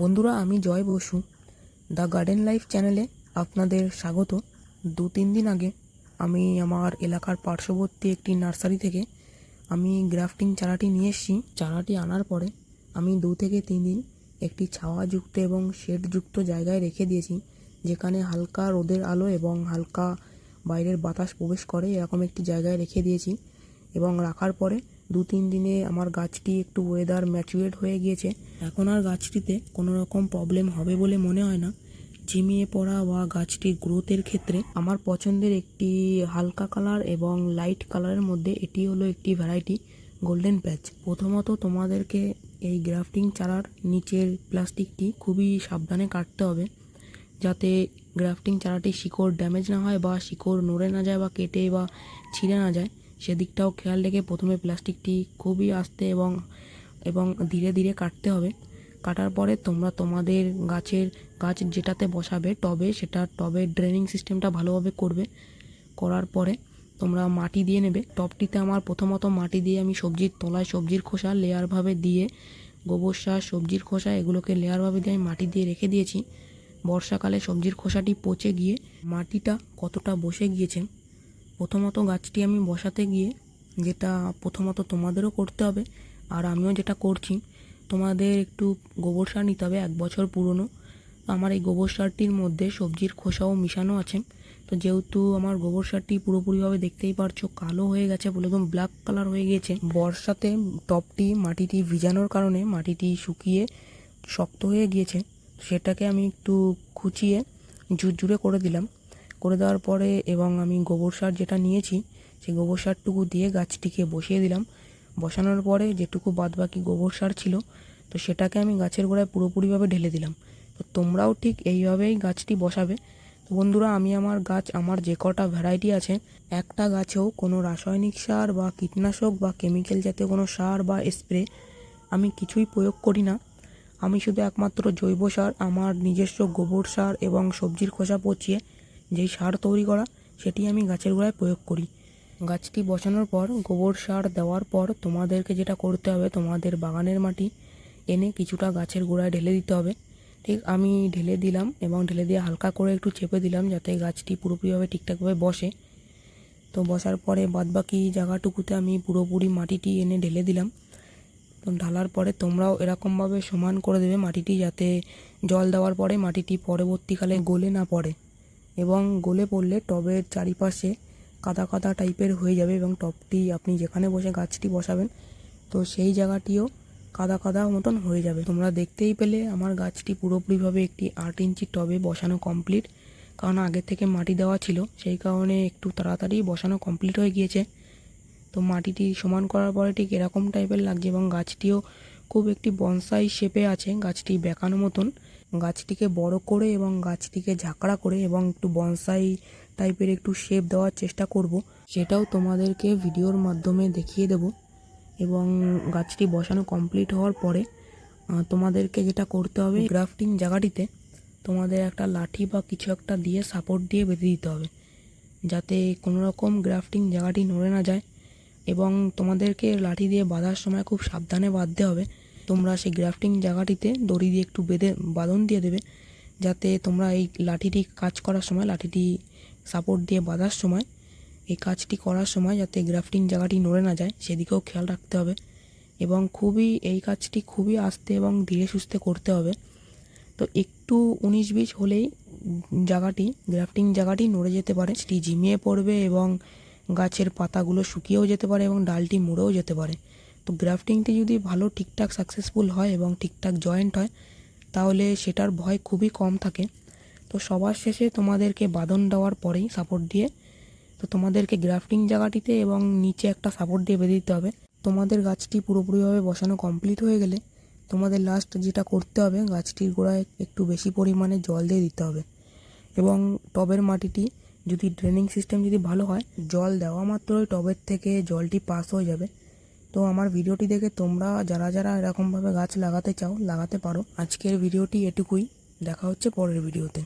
বন্ধুরা, আমি Joy Basu. The garden life চ্যানেলে আপনাদের স্বাগত। দু তিন দিন আগে আমি আমার এলাকার পার্শ্ববর্তী একটি নার্সারি থেকে আমি গ্রাফটিং চারাটি নিয়ে এসেছি। চারাটি আনার পরে আমি দু থেকে তিন দিন একটি ছাওয়াযুক্ত এবং শেডযুক্ত জায়গায় রেখে দিয়েছি, যেখানে হালকা রোদের আলো এবং হালকা বাইরের বাতাস প্রবেশ করে এরকম একটি জায়গায় রেখে দিয়েছি এবং রাখার পরে দু তিন দিনে আমার গাছটি একটু ওয়েদার ম্যাচুরেট হয়ে গিয়েছে। এখন আর গাছটিতে কোনো রকম প্রবলেম হবে বলে মনে হয় না। ঝিমিয়ে পড়া বা গাছটির গ্রোথের ক্ষেত্রে আমার পছন্দের একটি হালকা কালার এবং লাইট কালারের মধ্যে এটি হলো একটি ভ্যারাইটি গোল্ডেন প্যাচ প্রথমত তোমাদেরকে এই গ্রাফটিং চারার নিচের প্লাস্টিকটি খুবই সাবধানে কাটতে হবে, যাতে গ্রাফটিং চারাটি শিকড় ড্যামেজ না হয় বা শিকড় নড়ে না যায় বা কেটে বা ছিঁড়ে না যায়। সেদিকটাও খেয়াল রেখে প্রথমে প্লাস্টিকটি খুবই আস্তে এবং এবং ধীরে ধীরে কাটতে হবে। কাটার পরে তোমরা তোমাদের গাছের গাছ যেটাতে বসাবে টবে, সেটা টবের ড্রেনিং সিস্টেমটা ভালোভাবে করবে। করার পরে তোমরা মাটি দিয়ে নেবে। টবটিতে আমার প্রথমত মাটি দিয়ে আমি সবজির তলায় সবজির খোসা লেয়ারভাবে দিয়ে, গোবর সার, সবজির খোসা এগুলোকে লেয়ারভাবে দিয়ে আমি মাটি দিয়ে রেখে দিয়েছি। বর্ষাকালে সবজির খোসাটি পচে গিয়ে মাটিটা কতটা বসে গিয়েছে প্রথমত গাছটি আমি বসাতে গিয়ে যেটা প্রথমত তোমাদেরও করতে হবে, আর আমিও যেটা করছি, তোমাদের একটু গোবর সার নিতে হবে, এক বছর পুরনো। আমার এই গোবর সারটির মধ্যে সবজির খোসাও মিশানো আছে। তো যেহেতু আমার গোবর সারটি পুরোপুরিভাবে দেখতেই পারছ কালো হয়ে গেছে বলে একদম ব্ল্যাক কালার হয়ে গিয়েছে, বর্ষাতে টপটি মাটিটি ভিজানোর কারণে মাটিটি শুকিয়ে শক্ত হয়ে গিয়েছে। সেটাকে আমি একটু খুঁচিয়ে ঝুরঝুরে করে দিলাম। করে দেওয়ার পরে এবং আমি গোবর সার যেটা নিয়েছি, সেই গোবর সারটুকু দিয়ে গাছটিকে বসিয়ে দিলাম। বসানোর পরে যেটুকু বাদবাকি গোবর সার ছিল, তো সেটাকে আমি গাছের গোড়ায় পুরোপুরিভাবে ঢেলে দিলাম। তো তোমরাও ঠিক এইভাবেই গাছটি বসাবে। তো বন্ধুরা, আমি আমার গাছ, আমার যে কটা ভ্যারাইটি আছে, একটা গাছেও কোনো রাসায়নিক সার বা কীটনাশক বা কেমিক্যাল জাতীয় কোনো সার বা স্প্রে আমি কিছুই প্রয়োগ করি না। আমি শুধু একমাত্র জৈব সার, আমার নিজস্ব গোবর সার এবং সবজির খোসা পচিয়ে যেই সার তৈরি করা, সেটি আমি গাছের গোড়ায় প্রয়োগ করি। গাছটি বসানোর পর, গোবর সার দেওয়ার পর তোমাদেরকে যেটা করতে হবে, তোমাদের বাগানের মাটি এনে কিছুটা গাছের গোড়ায় ঢেলে দিতে হবে। ঠিক আমি ঢেলে দিলাম এবং ঢেলে দিয়ে হালকা করে একটু চেপে দিলাম যাতে গাছটি পুরোপুরিভাবে ঠিকঠাকভাবে বসে। তো বসার পরে বাদবাকি জায়গাটুকুতে আমি পুরোপুরি মাটিটি এনে ঢেলে দিলাম। তো ঢালার পরে তোমরাও এরকমভাবে সমান করে দেবে মাটিটি যাতে জল দেওয়ার পরে মাটিটি পরবর্তীকালে গলে না পড়ে। এবং গলে পড়লে টবের চারিপাশে কাদা কাদা টাইপের হয়ে যাবে এবং টবটি আপনি যেখানে বসে গাছটি বসাবেন, তো সেই জায়গাটিও কাদা কাদা মতন হয়ে যাবে। তোমরা দেখতেই পেলে আমার গাছটি পুরোপুরিভাবে একটি আট ইঞ্চি টবে বসানো কমপ্লিট, কারণ আগে থেকে মাটি দেওয়া ছিল, সেই কারণে একটু তাড়াতাড়ি বসানো কমপ্লিট হয়ে গিয়েছে। তো মাটিটি সমান করার পরে ঠিক এরকম টাইপের লাগছে এবং গাছটিও খুব একটি বনসাই শেপে আছে, গাছটি বেঁকানো মতন। গাছটিকে বড় করে এবং গাছটিকে ঝাঁকড়া করে এবং একটু বনসাই টাইপের একটু শেপ দেওয়ার চেষ্টা করব। সেটাও তোমাদেরকে ভিডিওর মাধ্যমে দেখিয়ে দেব। এবং গাছটি বসানো কমপ্লিট হওয়ার পরে তোমাদেরকে যেটা করতে হবে, গ্রাফটিং জায়গাটিতে তোমাদের একটা লাঠি বা কিছু একটা দিয়ে সাপোর্ট দিয়ে বেঁধে দিতে হবে। যাতে কোনো রকম গ্রাফটিং জায়গাটি নড়ে না যায়। এবং তোমাদেরকে লাঠি দিয়ে বাঁধার সময় খুব সাবধানে বাঁধতে হবে। তোমরা সেই গ্রাফটিং জায়গাটিতে দড়ি দিয়ে একটু বেঁধে বাঁধন দিয়ে দেবে, যাতে তোমরা এই লাঠিটি কাজ করার সময়, লাঠিটি সাপোর্ট দিয়ে বাঁধার সময়, এই কাজটি করার সময় যাতে গ্রাফটিং জায়গাটি নড়ে না যায়, সেদিকেও খেয়াল রাখতে হবে। এবং খুবই, এই কাজটি খুবই আস্তে এবং ধীরে সুস্থে করতে হবে। তো একটু উনিশ বিশ হলেই জায়গাটি, গ্রাফটিং জায়গাটি নড়ে যেতে পারে, সেটি ঝিমিয়ে পড়বে এবং গাছের পাতাগুলো শুকিয়েও যেতে পারে এবং ডালটি মরেও যেতে পারে। তো গ্রাফটিংটি যদি ভালো ঠিকঠাক সাকসেসফুল হয় এবং ঠিকঠাক জয়েন্ট হয়, তাহলে সেটার ভয় খুবই কম থাকে। তো সবার শেষে তোমাদেরকে বাঁধন দেওয়ার পরেই সাপোর্ট দিয়ে, তো তোমাদেরকে গ্রাফটিং জায়গাটিতে এবং নিচে একটা সাপোর্ট দিয়ে বেঁধে দিতে হবে। তোমাদের গাছটি পুরোপুরিভাবে বসানো কমপ্লিট হয়ে গেলে তোমাদের লাস্ট যেটা করতে হবে, গাছটির গোড়ায় একটু বেশি পরিমাণে জল দিয়ে দিতে হবে। এবং টবের মাটিটি যদি ড্রেনিং সিস্টেম যদি ভালো হয়, জল দেওয়া মাত্রই টবের থেকে জলটি পাস হয়ে যাবে। তো আমার ভিডিওটি দেখে তোমরা যারা যারা এরকমভাবে গাছ লাগাতে চাও, লাগাতে পারো। আজকের ভিডিওটি এটুকুই। দেখা হচ্ছে পরের ভিডিওতে।